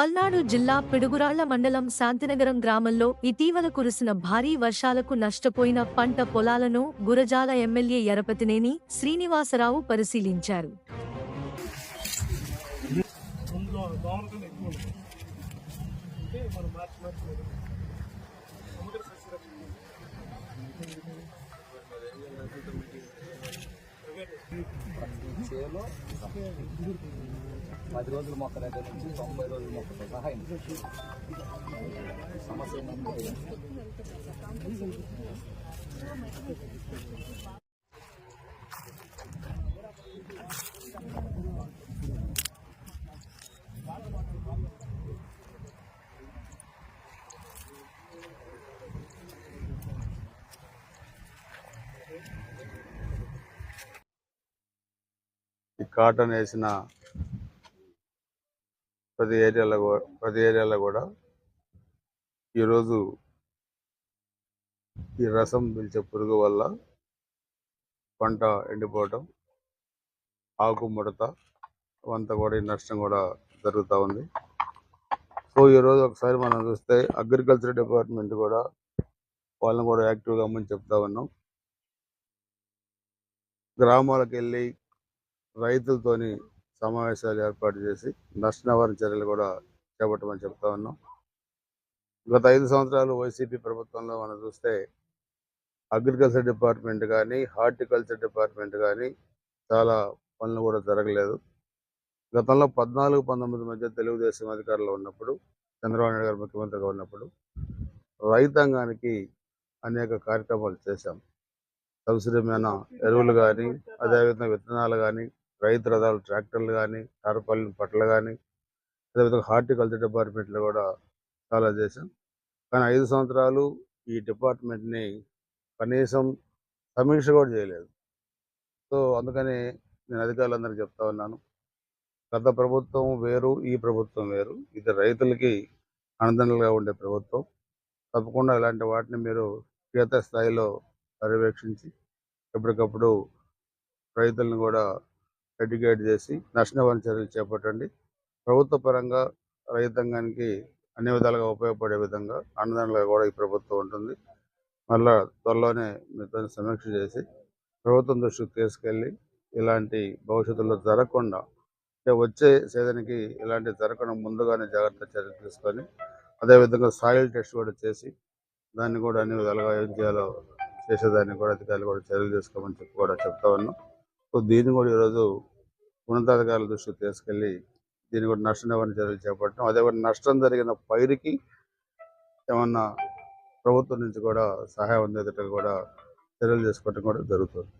పల్నాడు జిల్లా పిడుగురాళ్ళ మండలం శాంతినగరం గ్రామంలో ఇటీవల కురిసిన భారీ వర్షాలకు నష్టపోయిన పంట పొలాలను గురజాల ఎమ్మెల్యే ఎరపతినేని శ్రీనివాసరావు పరిశీలించారు. మార్చి చేలో పది రోజుల మొక్క దగ్గర నుంచి తొంభై రోజుల మొక్కతో సహా అయింది. సమస్య ఏంటంటే ఈ కాటన్ వేసిన ప్రతి ఏరియాలో ప్రతి ఏరియాలో కూడా ఈరోజు ఈ రసం పిలిచే పురుగు వల్ల పంట ఎండిపోవటం ఆకు ముడత అంతా కూడా ఈ నష్టం కూడా జరుగుతూ ఉంది. సో ఈరోజు ఒకసారి మనం చూస్తే అగ్రికల్చర్ డిపార్ట్మెంట్ కూడా వాళ్ళని కూడా యాక్టివ్గా అమ్మని చెప్తా ఉన్నాం. గ్రామాలకు వెళ్ళి రైతులతోని సమావేశాలు ఏర్పాటు చేసి నష్ట నివారణ చర్యలు కూడా చేపట్టమని చెప్తా ఉన్నాం. గత ఐదు సంవత్సరాలు వైసీపీ ప్రభుత్వంలో మనం చూస్తే అగ్రికల్చర్ డిపార్ట్మెంట్ కానీ హార్టికల్చర్ డిపార్ట్మెంట్ కానీ చాలా పనులు కూడా జరగలేదు. గతంలో పద్నాలుగు పంతొమ్మిది మధ్య తెలుగుదేశం అధికారంలో ఉన్నప్పుడు చంద్రబాబు నాయుడు గారు ముఖ్యమంత్రిగా ఉన్నప్పుడు రైతాంగానికి అనేక కార్యక్రమాలు చేశాం. సబ్సిడీ మీద ఎరువులు కానీ అదేవిధంగా విత్తనాలు కానీ రైతు రథాలు ట్రాక్టర్లు కానీ టార్పాలిన్ పట్టలు కానీ అదేవిధంగా హార్టికల్చర్ డిపార్ట్మెంట్లో కూడా చాలా చేశాం. కానీ ఐదు సంవత్సరాలు ఈ డిపార్ట్మెంట్ని కనీసం సమీక్ష కూడా చేయలేదు. సో అందుకని నేను అధికారులందరికీ చెప్తా ఉన్నాను. గత ప్రభుత్వం వేరు ఈ ప్రభుత్వం వేరు. ఇది రైతులకి అండదండలుగా ఉండే ప్రభుత్వం. తప్పకుండా ఇలాంటి వాటిని మీరు క్షేత్రస్థాయిలో పర్యవేక్షించి ఎప్పటికప్పుడు రైతులను కూడా ఎడ్యుకేట్ చేసి నష్ట చర్యలు చేపట్టండి. ప్రభుత్వ పరంగా రైతాంగానికి అన్ని విధాలుగా ఉపయోగపడే విధంగా అండదండలుగా కూడా ఈ ప్రభుత్వం ఉంటుంది. మళ్ళా త్వరలోనే మీతో సమీక్ష చేసి ప్రభుత్వం దృష్టికి తీసుకెళ్ళి ఇలాంటి భవిష్యత్తులో జరగకుండా అంటే వచ్చే సీజన్కి ఇలాంటి జరగకుండా ముందుగానే జాగ్రత్త చర్యలు తీసుకొని అదేవిధంగా సాయిల్ టెస్ట్ కూడా చేసి దాన్ని కూడా అన్ని విధాలుగా ఏం చేయాలో చేసేదాన్ని కూడా అధికారులు కూడా చర్యలు తీసుకోమని చెప్పి కూడా చెప్తా ఉన్నాం. సో దీన్ని కూడా ఈరోజు ఉన్నతాధికారుల దృష్టికి తీసుకెళ్ళి దీని కూడా నష్ట నివారణ చర్యలు చేపట్టడం అదేవిధంగా నష్టం జరిగిన పైరుకి ఏమన్నా ప్రభుత్వం నుంచి కూడా సహాయం అందేటట్టు కూడా చర్యలు తీసుకోవడం కూడా జరుగుతుంది.